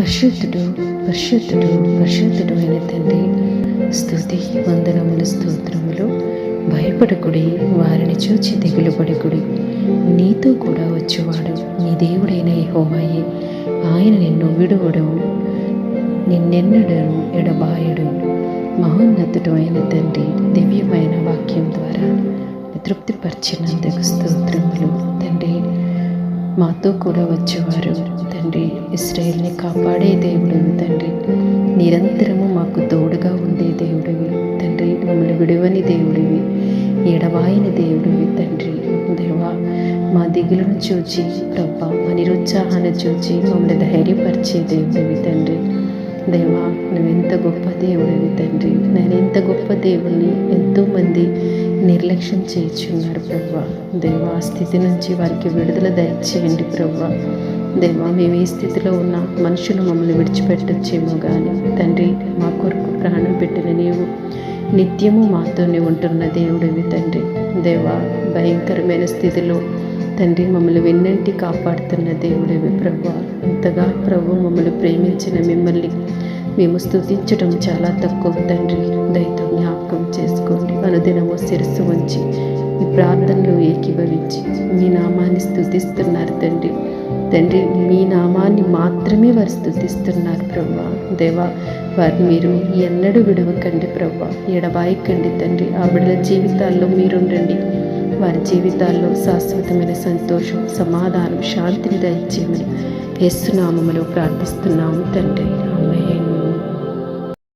పరిశుద్ధుడు పరిశుద్ధుడు పరిశుద్ధుడు అయిన తండ్రి స్థుతి వందనములు స్తోత్రములు. భయపడకుడి వారిని చూచి దిగులు పడకుడి నీతో కూడా వచ్చేవాడు నీ దేవుడైన యెహోవాయే. ఆయన నిన్ను విడువడు నిన్నెన్నడను ఎడబాయడు. మహోన్నతుడు అయిన తండ్రి దివ్యమైన వాక్యం ద్వారా తృప్తిపరిచినందుకు స్తోత్రములు. తండ్రి మాతో కూడా వచ్చేవారు. తండ్రి ఇస్రాయేల్ని కాపాడే దేవుడు తండ్రి. నిరంతరము మాకు తోడుగా ఉండే దేవుడివి తండ్రి మమ్మల్ని విడువని దేవుడివి ఎడవాయిని దేవుడివి తండ్రి. దేవా మా దిగులను చూచి ప్రభా మా నిరుత్సాహాన్ని చూచి మమ్మల్ని ధైర్యపరిచే దేవుడివి తండ్రి. దేవా నువ్వెంత గొప్ప దేవుడివి తండ్రి. నేను ఎంత గొప్ప దేవుడిని ఎంతోమంది నిర్లక్ష్యం చేయించున్నారు ప్రభా. దేవా ఆ స్థితి నుంచి వారికి విడుదల దయచేయండి ప్రభా. దేవా మేము ఏ స్థితిలో ఉన్న మనుషులు మమ్మల్ని విడిచిపెట్టొచ్చేమో కానీ తండ్రి మా కొరకు ప్రాణం పెట్టిన నీవు నిత్యము మాతోనే ఉంటున్న దేవుడివి తండ్రి. దేవా భయంకరమైన స్థితిలో తండ్రి మమ్మల్ని వెన్నంటి కాపాడుతున్న దేవుడివి ప్రభు. ఇంతగా ప్రభు మమ్మల్ని ప్రేమించిన మిమ్మల్ని మేము స్థుతించడం చాలా తక్కువ తండ్రి. దయతో జ్ఞాపకం చేసుకోండి. అనుదినము శిరస్సు వంచి ఈ ప్రార్థనలో ఏకీభవించి మీ నామాన్ని స్థుతిస్తున్నారు తండ్రి. తండ్రి మీ నామాన్ని మాత్రమే వారు స్థుతిస్తున్నారు ప్రభా దేవా వారు మీరు ఎన్నడూ విడవకండి ప్రభా ఎడబాయకండి తండ్రి. ఆవిడల జీవితాల్లో మీరుండండి. వారి జీవితాల్లో శాశ్వతమైన సంతోషం సమాధానం శాంతిని దయచేయమని యేసునామములో ప్రార్థిస్తున్నాము తండ్రి.